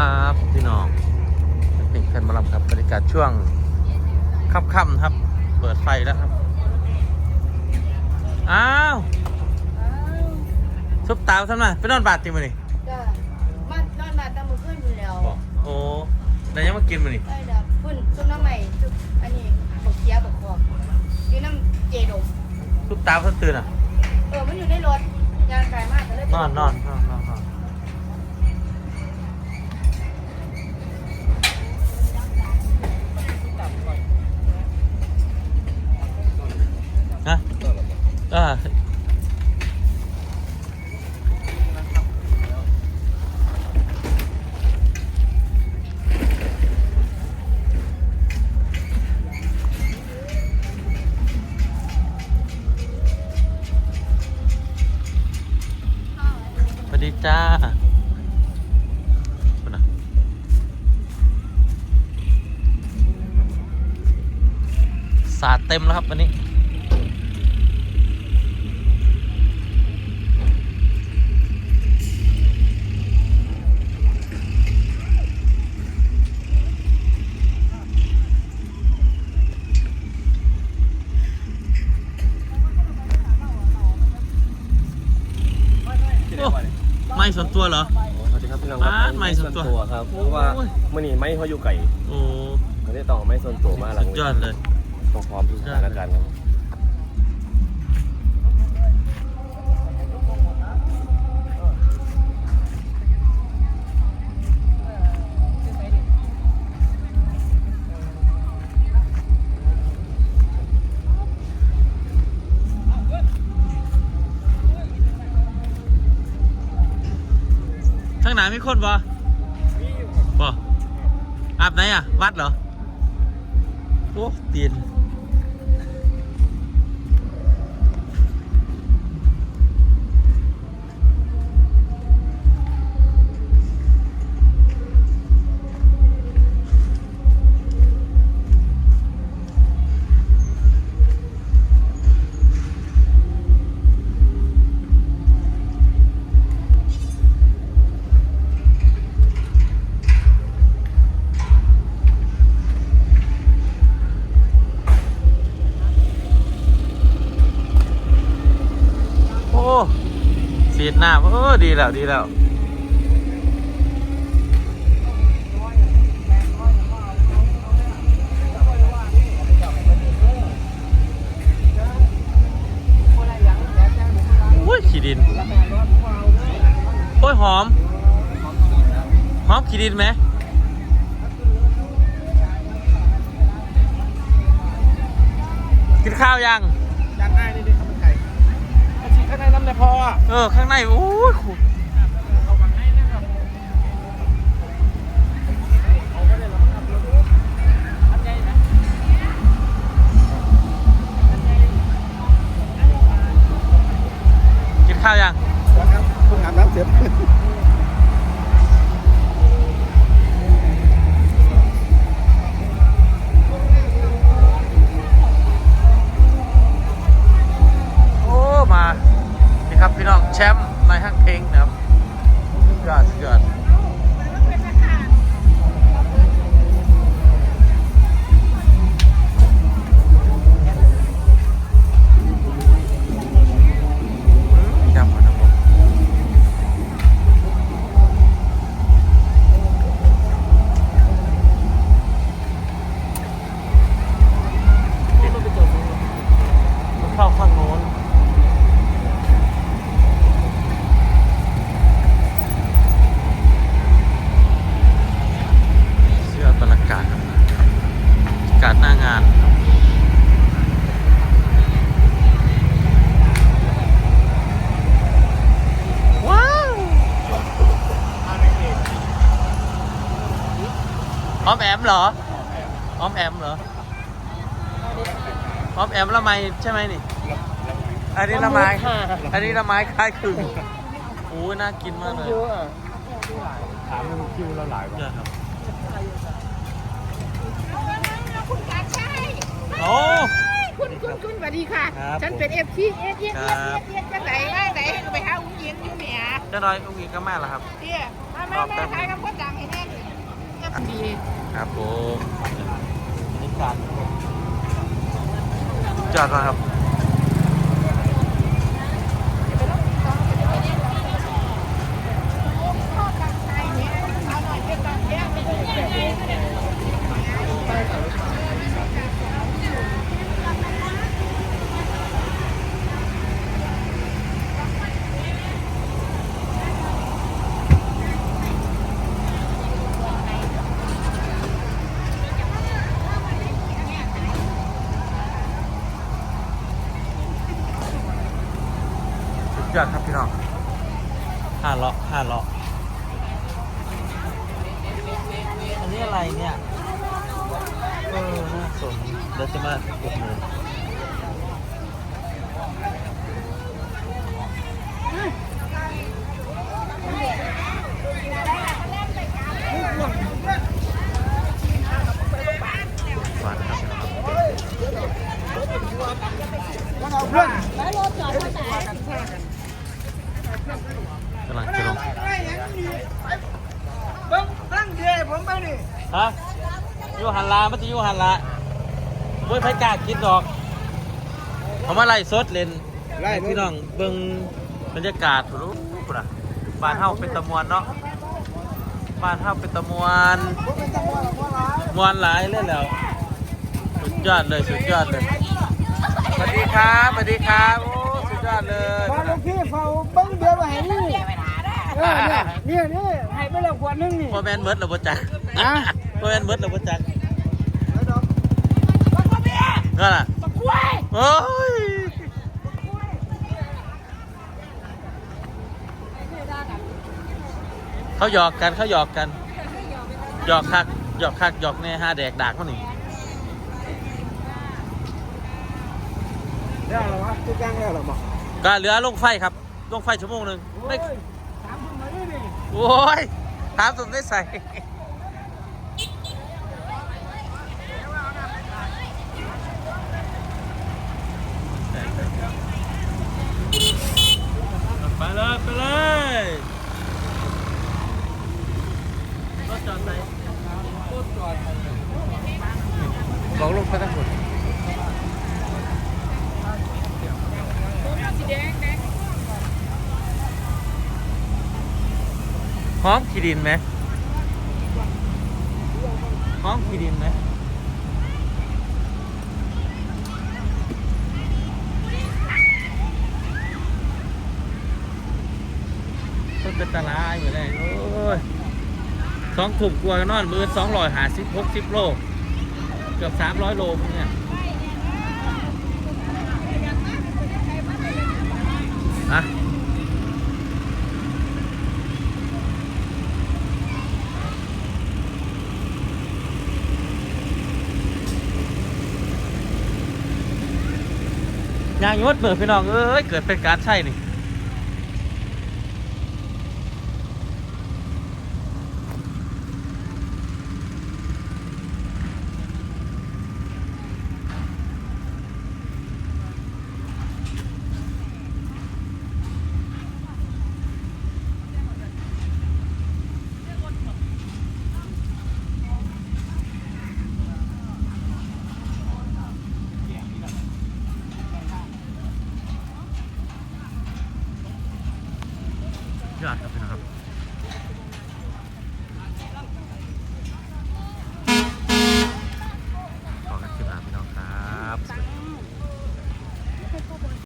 ครับพี่น้องเป็นแฟนบอลครับบรรยากาศช่วงค่ำๆครับ เปิดไฟแล้วครับ อ้าวซุปตาวทำไมไปนอนบาดจริงมั้ยนี่จ้ะมานอนมาตามมือขึ้นอยู่แล้วบอกโอ้ได้ยังมากินมั้ยนี่ได้ดับพุ่นซุปน้ำใหม่ซุปอันนี้บักเกียบักคอกอยู่น้ำเจดมซุปตาวเพิ่งตื่นอะเออมันอยู่ในรถยางไกลมากก็เลยนอนนอนนอนนอน ต็มแล้วครับวันนี้ที่ไหนวะเนี่ยไม่ส่วนตัวเหรอ สวัสดีครับพี่น้องครัอ่าไม้ส่วนตัว ครับเพราะว่าโอ้ยมื่อนี้ไม้เขาอยู่ไก่โอ้เขาได้ต้องเอาไม้ส่วนตัวมาหลัสุงดยอดเลย ต้องพร้อมทุกสถานการณ์ครับข้างหน้ามีคนบ่บ่อาบไหนอะ วัดเหรอ โอ้ตีน สีดน้ำเออดีแล้วดีแล้วโอ้ยขี้ดิน โอ้ยหอม หอมขี้ดินไหมกินข้าวยัง ข้างในน้ำในพออะเออ ข้างในโอ้ยขุ่นกินข้าวยังครับเพิ่งอาบน้ำเสร็จโอ้ มานี่ ครับพี่น้องแชมป์ในห้างเพลงนะครับสุดยอดสุดยอด เหรอออมแอมเหรอออมแอมละไมใช่ไหมนี่ อันนี้ละไมอันนี้ละไมคล้ายคลึงโอ้ยน่ากินมากเลยเยอะอะถามมันคิวเราหลายเยอะครับคุณตาใช่โอ้คุณคุณคุณสวัสดีค่ะครับฉันเป็นเอฟซีเอฟเอฟคเอรับฟเอฟจังไหนไหนไปหาอุ้งยิงอยู่เหมียเจ้าน้อยอุ้งอิงก็มาแล้วครับเตี้ยมามามาขายกับคนดังให้แน่ดี ครับผมบรรยากาศจอดก่อนครับ สุดยอดครับพี่น้องห้า เลาะห้าเลาะอันนี้อะไรเนี่ยเออน่าสนเดี๋ยวจะมาอุดหนุนอืมานครับพี่น้องครับ มันเอาเพื่อน กำลังจะลง เบิ้งตั้งเดียผมไปนี่ ฮะอยู่หันลามันจะอยู่หันลาเว้ยไผกล้ากินดอกเขามาไล่สดเล่นให้พี่น้องเบิ่งบรรยากาศรู้ปุ่นอะบ้านเฮาเป็นตะมวนเนาะบ้านเฮาเป็นตะมวนผมเป็นตำรวจหรอกว่าหลายมวนหลายเล่นแล้วสุดยอดเลยสุดยอดเลยสวัสดีครับสวัสดีครับโอ้สุดยอดเลยบ้านลูกพี่เฝ้าเบิ้งเดียวมาให้นี่เออเนี่ยเนี่ยนี่ให้ไปแล้วขวดนึงนี่พ่อแม่นเมิดระบบจักฮะ พ่อแม่นเมิดระบบจักแล้วดอกก็ล่ะโอ้ยเขาหยอกกันเขาหยอกกันหยอกคักหยอกคักหยอกแน่ห้าแดกดากเขาหนิได้แล้ววะทุกอย่างแล้วหรอบอกก็เหลือลงไฟครับลงไฟชั่วโมงหนึ่งโอ้ไม่ยถามผมมาดินี่โอ้ยถามสมได้ใส่ไปเลยไปเลยรถจอดไหน บอกลูกไปทั้งหมดหอมขี้ดินไหมหอมขี้ดินไหมต้นเป็นตาลาอยู่เลยโอ้ยสองถุงกลัวกันนอนมือสองร้อยหาสิบหกสิบโล กือบสามร้อยโลเนี่ยอะยางยศเปิดพี่น้อง เอ้ย เกิดเป็นการใช่นี่ got nothing on.